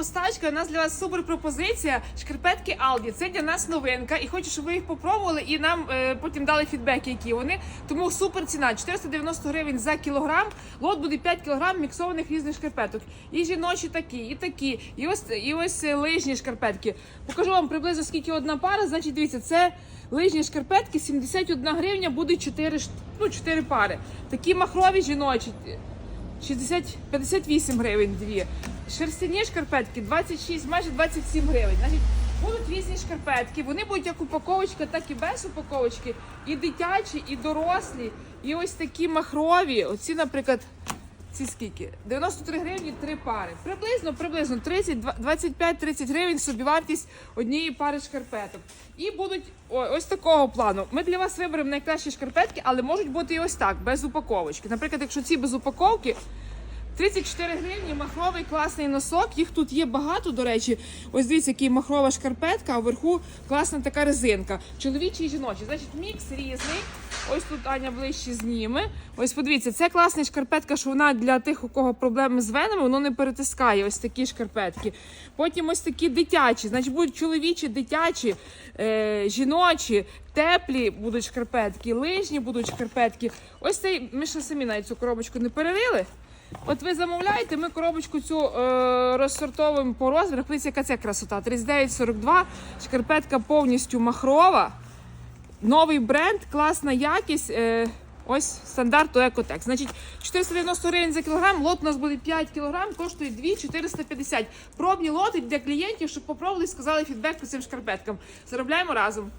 поставочка. У нас для вас супер пропозиція. Шкарпетки Aldi. Це для нас новинка. І хочу, щоб ви їх попробували і нам е, потім дали фідбек, які вони. Тому супер ціна 490 гривень за кілограм. Лот буде 5 кілограм міксованих різних шкарпеток. І жіночі такі, і такі, і ось і ось е, лижні шкарпетки. Покажу вам приблизно скільки одна пара. Значить, дивіться, це лижні шкарпетки, 71 гривня, буде 4, ну, 4 пари. Такі махрові жіночі. 60, 58 гривень дві. Шерстяні шкарпетки 26, майже 27 гривень. Значить, будуть різні шкарпетки. Вони будуть як упаковочка, так і без упаковочки. І дитячі, і дорослі. І ось такі махрові. Оці, наприклад, ці скільки? 93 гривні три пари. Приблизно, приблизно 30, 25-30 гривень собівартість однієї пари шкарпеток. І будуть ось такого плану. Ми для вас виберемо найкращі шкарпетки, але можуть бути і ось так, без упаковочки. Наприклад, якщо ці без упаковки. 34 гривні, махровий класний носок. Їх тут є багато, до речі. Ось дивіться, який махрова шкарпетка, а вверху класна така резинка. Чоловічий і жіночий. Значить, мікс різний. Ось тут Аня ближче зніме. Ось подивіться, це класна шкарпетка, що вона для тих, у кого проблеми з венами, воно не перетискає. Ось такі шкарпетки. Потім ось такі дитячі. Значить, будуть чоловічі, дитячі, е, жіночі, теплі будуть шкарпетки, лижні будуть шкарпетки. Ось цей, ми ще самі навіть цю коробочку не перерили. От ви замовляєте, ми коробочку цю е, розсортовуємо по розмірах. Подивіться, яка це красота. 39,42, шкарпетка повністю махрова. Новий бренд, класна якість. Е, ось стандарту Екотек. Значить, 490 гривень за кілограм, лот у нас буде 5 кілограм, коштує 2,450. Пробні лоти для клієнтів, щоб попробували сказали фідбек по цим шкарпеткам. Заробляємо разом.